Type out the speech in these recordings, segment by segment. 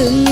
thương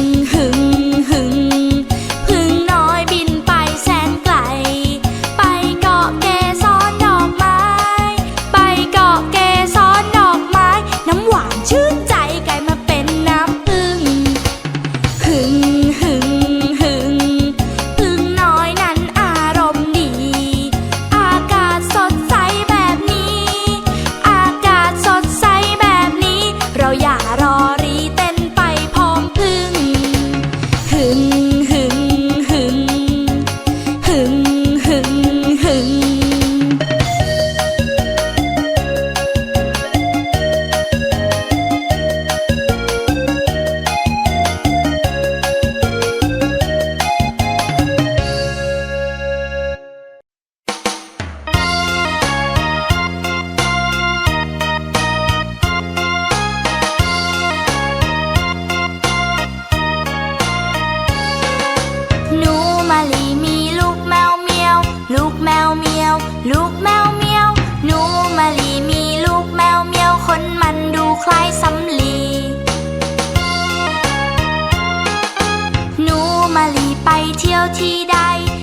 ที่ใด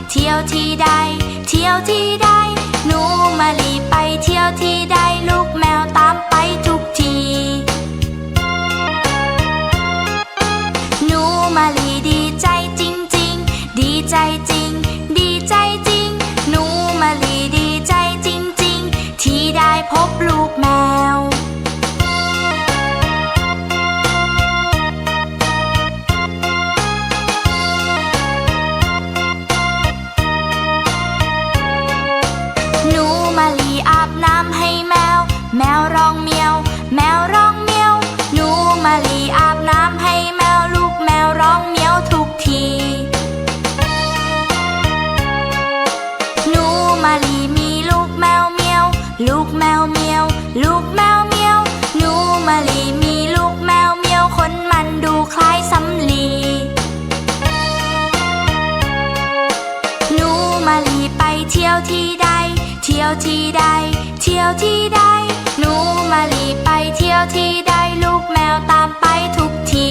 เที่ยวที่ใด เที่ยวที่ใด หนูมาลีไปเที่ยวที่ใด ลูกแมวตามไปทุก ที่ยวที่ใด เที่ยวที่ใด หนูมาลีไปเที่ยวที่ใด ลูกแมวตามไปทุกที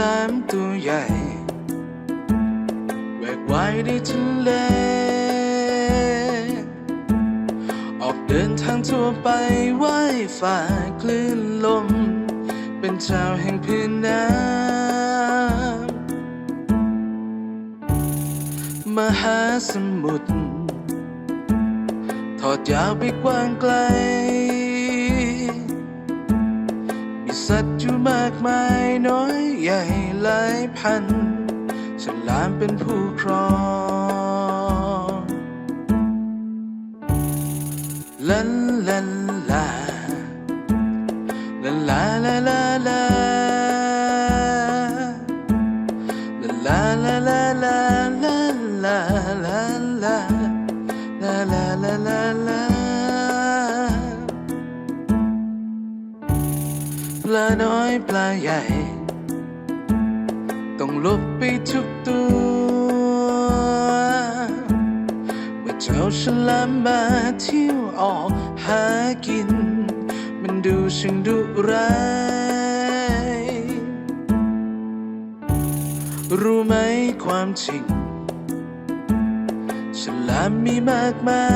ลามตัวใหญ่แหวกว่ายในทะเล ออกเดินทางทั่วไปว่ายฝ่าคลื่นลม เป็นเจ้าแห่งพื้นน้ำมหาสมุทรทอดยาวไปกว้างไกล สัตว์อยู่มากมายน้อยใหญ่หลายพันฉลามเป็นผู้ครองลันลันลาลันลาลาลาลา น้อยปลาใหญ่ ต้องลบไปทุกตัว เมื่อเจ้าฉลามมาเที่ยวออกหากิน มันดูช่างดุร้าย รู้ไหมความจริงฉลามมีมากมา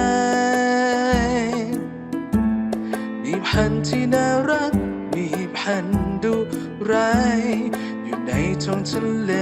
ยมีพันธุ์ที่น่ารัก หันดุร้ายอยู่ในท้องทะเล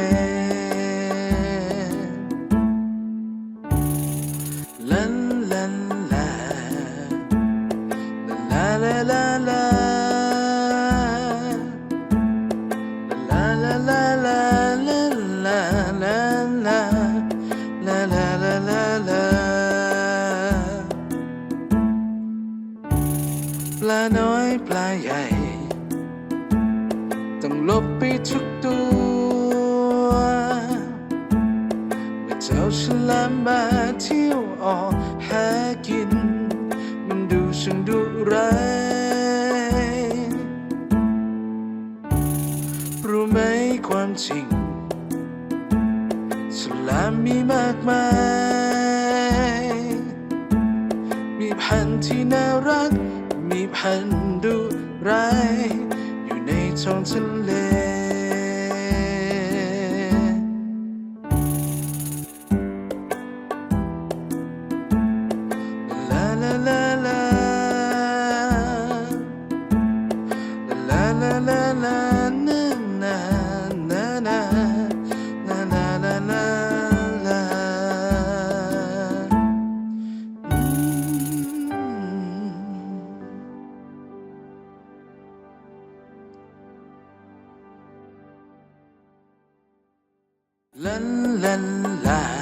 มาเที่ยวออกหากิน มันดูช่างดุร้ายรู้ไหมความจริงฉลามมีมากมาย มีพันธุ์ที่น่ารัก มีพันธุ์ดุร้าย อยู่ในท้องทะเล 来。